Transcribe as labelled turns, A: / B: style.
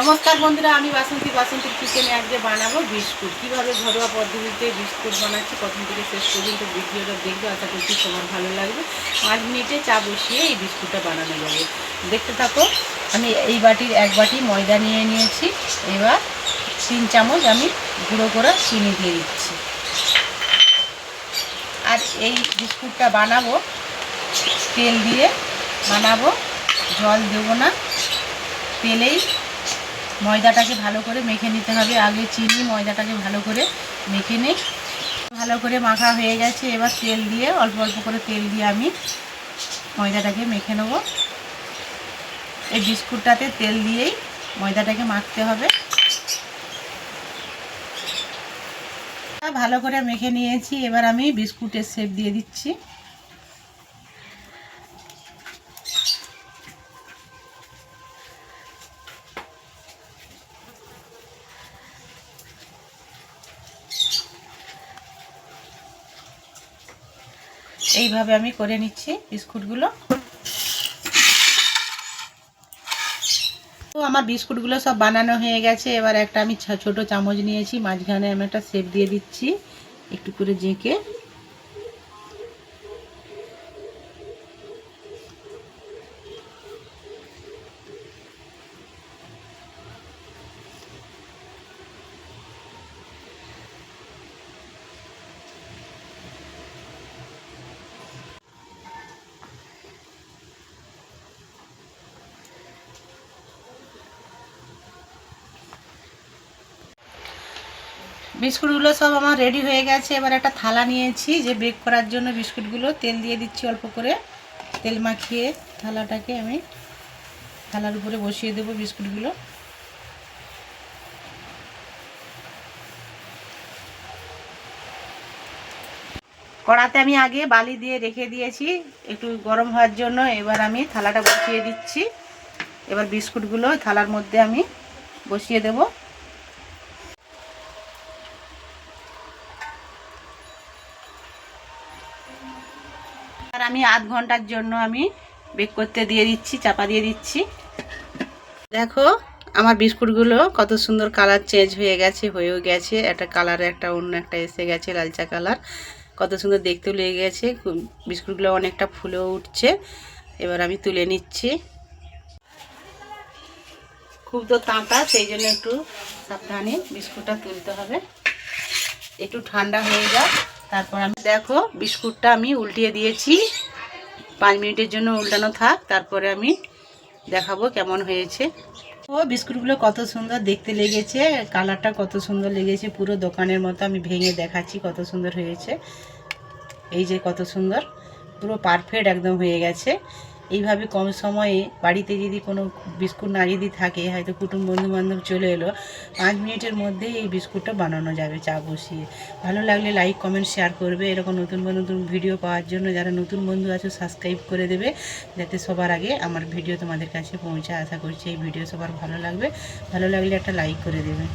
A: নমস্কার বন্ধুরা, আমি বাসন্তী। বাসন্তীর কিচেনে আজকে বানাবো বিস্কুট। কীভাবে ঘরোয়া পদ্ধতিতে বিস্কুট বানাচ্ছি, প্রথম থেকে শেষ পর্যন্ত ভিডিওটা দেখবে, আশা করছি তোমার ভালো লাগবে। পাঁচ মিনিটে চা বসিয়ে এই বিস্কুটটা বানানো যাবে। দেখতে থাকো, আমি এই বাটির এক বাটি ময়দা নিয়ে নিয়েছি। এবার তিন চামচ আমি গুঁড়ো করে চিনি দিয়ে দিচ্ছি। আর এই বিস্কুটটা বানাবো, তেল দিয়ে বানাবো, জল দেবো না, তেলেই ময়দাটাকে ভালো করে মেখে নিতে হবে। আগে চিনি ময়দাটাকে ভালো করে মেখে নিই ভালো করে মাখা হয়ে গেছে। এবার তেল দিয়ে, অল্প অল্প করে তেল দিয়ে আমি ময়দাটাকে মেখে নেব। এই বিস্কুটটাতে তেল দিয়েই ময়দাটাকে মাখতে হবে। ভালো করে মেখে নিয়েছি। এবার আমি বিস্কুটের শেপ দিয়ে দিচ্ছি। এইভাবে আমি করে নিচ্ছি বিস্কুটগুলো। তো আমার বিস্কুটগুলো সব বানানো হয়ে গেছে। এবার একটা আমি ছোট চামচ নিয়েছি। মাঝখানে আমি একটা সেপ দিয়ে দিচ্ছি। একটু করে জেঁকে বিস্কুটগুলো সব আমার রেডি হয়ে গেছে। এবার একটা থালা নিয়েছি, যে বেক করার জন্য বিস্কুটগুলো। তেল দিয়ে দিচ্ছি অল্প করে। তেল মাখিয়ে থালাটাকে আমি থালার উপরে বসিয়ে দেবো বিস্কুটগুলো। কড়াতে আমি আগে বালি দিয়ে রেখে দিয়েছি, একটু গরম হওয়ার জন্য। এবার আমি থালাটা বসিয়ে দিচ্ছি। এবার বিস্কুটগুলো থালার মধ্যে আমি বসিয়ে দেবো। আর আমি আধ ঘণ্টার জন্য আমি বেক করতে দিয়ে দিচ্ছি, চাপা দিয়ে দিচ্ছি। দেখো, আমার বিস্কুটগুলো কত সুন্দর কালার চেঞ্জ হয়ে গেছে, হয়েও গেছে। একটা কালার একটা, অন্য একটা এসে গেছে, লালচা কালার কত সুন্দর দেখতেও লেগে গেছে বিস্কুটগুলো অনেকটা ফুলেও উঠছে। এবার আমি তুলে নিচ্ছি। খুব তো তাঁতা সেই জন্য একটু সাবধানে বিস্কুটটা তুলতে হবে। একটু ঠান্ডা হয়ে যাক। তারপর আমি দেখো, বিস্কুটটা আমি উল্টিয়ে দিয়েছি। পাঁচ মিনিটের জন্য উল্টানো থাক, তারপরে আমি দেখাবো কেমন হয়েছে। ও, বিস্কুটগুলো কত সুন্দর দেখতে লেগেছে, কালারটা কত সুন্দর লেগেছে, পুরো দোকানের মতো আমি ভেঙে দেখাচ্ছি কত সুন্দর হয়েছে। এই যে কত সুন্দর, পুরো পারফেক্ট একদম হয়ে গেছে। এইভাবে কম সময়ে বাড়িতে যদি কোনো বিস্কুট না যদি থাকে, হয়তো কুটুম বন্ধু বান্ধব চলে এলো, পাঁচ মিনিটের মধ্যেই এই বিস্কুটটা বানানো যাবে চা বসিয়ে। ভালো লাগলে লাইক কমেন্ট শেয়ার করবে। এরকম নতুন নতুন ভিডিও পাওয়ার জন্য যারা নতুন বন্ধু আছে সাবস্ক্রাইব করে দেবে, যাতে সবার আগে আমার ভিডিও তোমাদের কাছে পৌঁছে আশা করছি এই ভিডিও সবার ভালো লাগবে। ভালো লাগলে একটা লাইক করে দেবে।